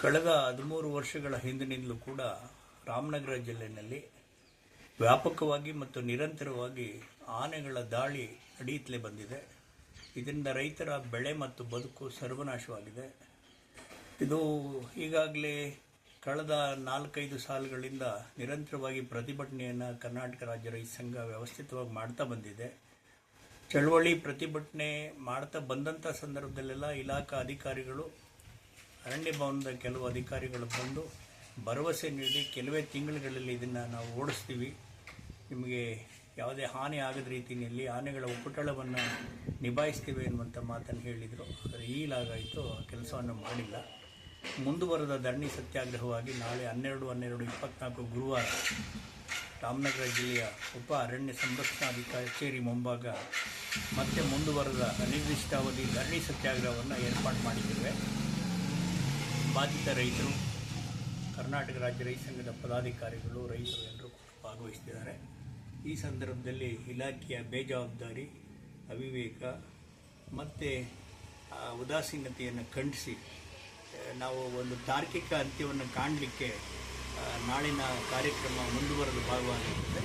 ಕಳೆದ ಹದಿಮೂರು ವರ್ಷಗಳ ಹಿಂದಿನಿಂದಲೂ ಕೂಡ ರಾಮನಗರ ಜಿಲ್ಲೆಯಲ್ಲಿ ವ್ಯಾಪಕವಾಗಿ ಮತ್ತು ನಿರಂತರವಾಗಿ ಆನೆಗಳ ದಾಳಿ ನಡೆಯುತ್ತಲೇ ಬಂದಿದೆ. ಇದರಿಂದ ರೈತರ ಬೆಳೆ ಮತ್ತು ಬದುಕು ಸರ್ವನಾಶವಾಗಿದೆ. ಇದು ಈಗಾಗಲೇ ಕಳೆದ ನಾಲ್ಕೈದು ಸಾಲುಗಳಿಂದ ನಿರಂತರವಾಗಿ ಪ್ರತಿಭಟನೆಯನ್ನು ಕರ್ನಾಟಕ ರಾಜ್ಯ ರೈತ ಸಂಘ ವ್ಯವಸ್ಥಿತವಾಗಿ ಮಾಡ್ತಾ ಬಂದಿದೆ. ಚಳವಳಿ ಪ್ರತಿಭಟನೆ ಮಾಡ್ತಾ ಬಂದಂಥ ಸಂದರ್ಭದಲ್ಲೆಲ್ಲ ಇಲಾಖಾ ಅಧಿಕಾರಿಗಳು ಅರಣ್ಯ ಭವನದ ಕೆಲವು ಅಧಿಕಾರಿಗಳು ಬಂದು ಭರವಸೆ ನೀಡಿ ಕೆಲವೇ ತಿಂಗಳುಗಳಲ್ಲಿ ಇದನ್ನು ನಾವು ಓಡಿಸ್ತೀವಿ. ನಿಮಗೆ ಯಾವುದೇ ಹಾನಿ ಆಗದ ರೀತಿಯಲ್ಲಿ ಆನೆಗಳ ಉಪಟಳವನ್ನು ನಿಭಾಯಿಸ್ತೀವಿ ಎನ್ನುವಂಥ ಮಾತನ್ನು ಹೇಳಿದರು. ಆದರೆ ಈಲಾಗಾಯಿತು ಆ ಕೆಲಸವನ್ನು ಮಾಡಿಲ್ಲ. ಮುಂದುವರೆದ ಧರಣಿ ಸತ್ಯಾಗ್ರಹವಾಗಿ ನಾಳೆ ಹನ್ನೆರಡು ಹನ್ನೆರಡು ಇಪ್ಪತ್ನಾಲ್ಕು ಗುರುವಾರ ರಾಮನಗರ ಜಿಲ್ಲೆಯ ಉಪ ಅರಣ್ಯ ಸಂರಕ್ಷಣಾಧಿಕಾರಿ ಕಚೇರಿ ಮುಂಭಾಗ ಮತ್ತೆ ಮುಂದುವರೆದ ಅನಿರ್ದಿಷ್ಟಾವಧಿ ಧರಣಿ ಸತ್ಯಾಗ್ರಹವನ್ನು ಏರ್ಪಾಡು ಮಾಡಿದ್ದೇವೆ. ಬಾಧಿತ ರೈತರು, ಕರ್ನಾಟಕ ರಾಜ್ಯ ರೈತ ಸಂಘದ ಪದಾಧಿಕಾರಿಗಳು, ರೈತರು ಎಲ್ಲರೂ ಭಾಗವಹಿಸ್ತಿದ್ದಾರೆ. ಈ ಸಂದರ್ಭದಲ್ಲಿ ಇಲಾಖೆಯ ಬೇಜವಾಬ್ದಾರಿ, ಅವಿವೇಕ ಮತ್ತು ಉದಾಸೀನತೆಯನ್ನು ಖಂಡಿಸಿ ನಾವು ಒಂದು ತಾರ್ಕಿಕ ಅಂತ್ಯವನ್ನು ಕಾಣಲಿಕ್ಕೆ ನಾಳಿನ ಕಾರ್ಯಕ್ರಮ ಮುಂದುವರೆದ ಭಾಗವಾಗಿರುತ್ತೆ.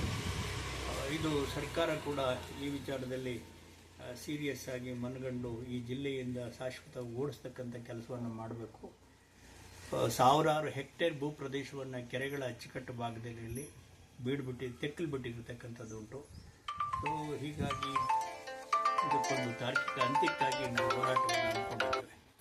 ಇದು ಸರ್ಕಾರ ಕೂಡ ಈ ವಿಚಾರದಲ್ಲಿ ಸೀರಿಯಸ್ ಆಗಿ ಮನಗಂಡು ಈ ಜಿಲ್ಲೆಯಿಂದ ಶಾಶ್ವತ ಓಡಿಸ್ತಕ್ಕಂಥ ಕೆಲಸವನ್ನು ಮಾಡಬೇಕು. ಸಾವಿರಾರು ಹೆಕ್ಟೇರ್ ಭೂ ಪ್ರದೇಶವನ್ನು ಕೆರೆಗಳ ಅಚ್ಚುಕಟ್ಟು ಭಾಗದಲ್ಲಿ ಬೀಡ್ಬಿಟ್ಟು ತೆಕ್ಕಲು ಬಿಟ್ಟಿರ್ತಕ್ಕಂಥದ್ದು ಉಂಟು ಸೊ ಹೀಗಾಗಿ ಇದಕ್ಕೊಂದು ತಾರ್ಕಿಕ ಅಂತ್ಯಕ್ಕಾಗಿ ನಾವು ಹೋರಾಟವನ್ನು ಹಮ್ಮಿಕೊಂಡಿದ್ದೇವೆ